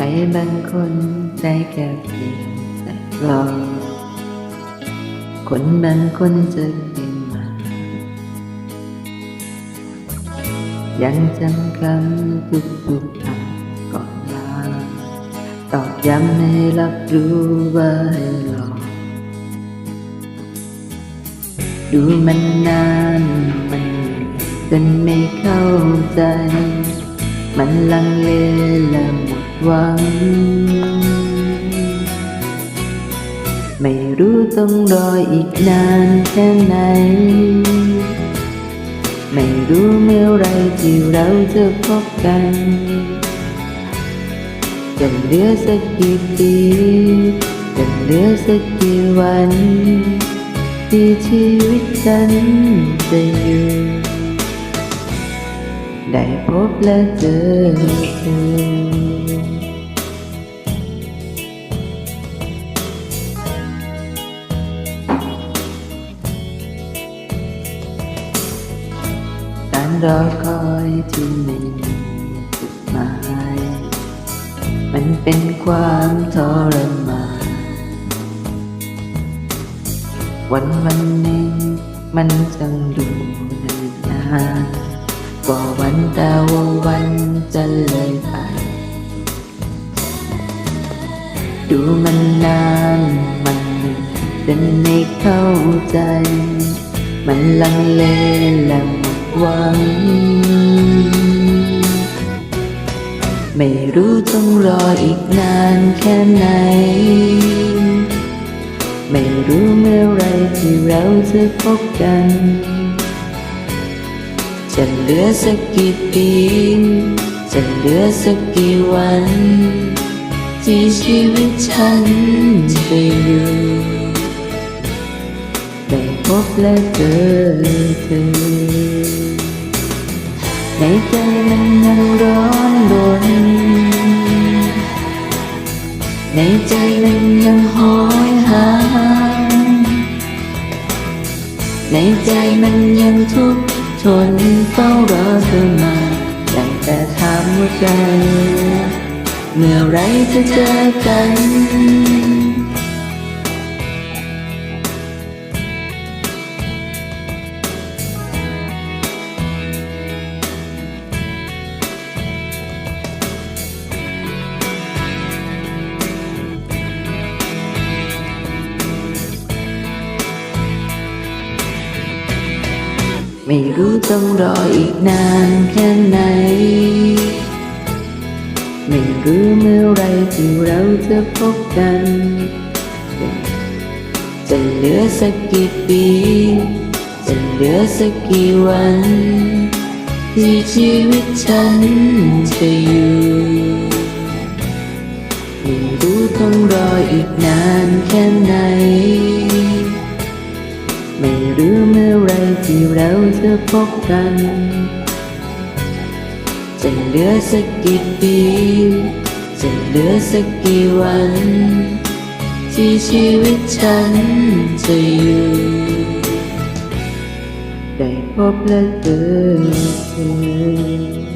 รบางคนได้แค่เพียงแต่รอคนบางคนจะเกินมา ยังจำคำทุกทุกๆคำก่อนลาตอกย้ำให้รับรู้ว่าให้รอ ดูมันนานมันจนไม่เข้าใจ มันลังเลละ หวัง ไม่รู้ต้องรออีกนานแค่ไหน ไม่รู้เมื่อไรที่เราจะพบกันจะเหลือสักกี่ปีจะเหลือสักกี่วัน ที่ชีวิตฉันจะอยู่ ได้พบและเจอเธอการอคอยที่ไม่มีจุดหมาย มันเป็นความทรมานวันวันหนึ่งมันจังดูนานนาน ว่าวันแต่ว่าวันจะเลยไป ดูมันนานมันจนไม่เข้าใจ มันลังเลและหมดหวัง ไม่รู้ต้องรออีกนานแค่ไหน ไม่รู้เมื่อไรที่เราจะพบกัน จะเหลือสักกี่ปี จะเหลือสักกี่วัน ที่ชีวิตฉันจะอยู่ได้พบและเจอเธอ ในใจมันยังร้อนรนในใจมันยังหอยหา ในใจมันยังทุกข์ ทนเฝ้ารอเธอมาได้แต่ถามหัวใจ เมื่อไรจะเจอกัน ไม่รู้ต้องรออีกนานแค่ไหน ไม่รู้เมื่อไรที่เราจะพบกัน จะเหลือสักกี่ปี จะเหลือสักกี่วัน ที่ชีวิตฉันจะอยู่ไม่รู้ต้องรออีกนานแค่ไหน ที่เราจะพบกัน จะเหลือสักกี่ปี จะเหลือสักกี่วัน ที่ชีวิตฉันจะอยู่ ได้พบและเจอเธอ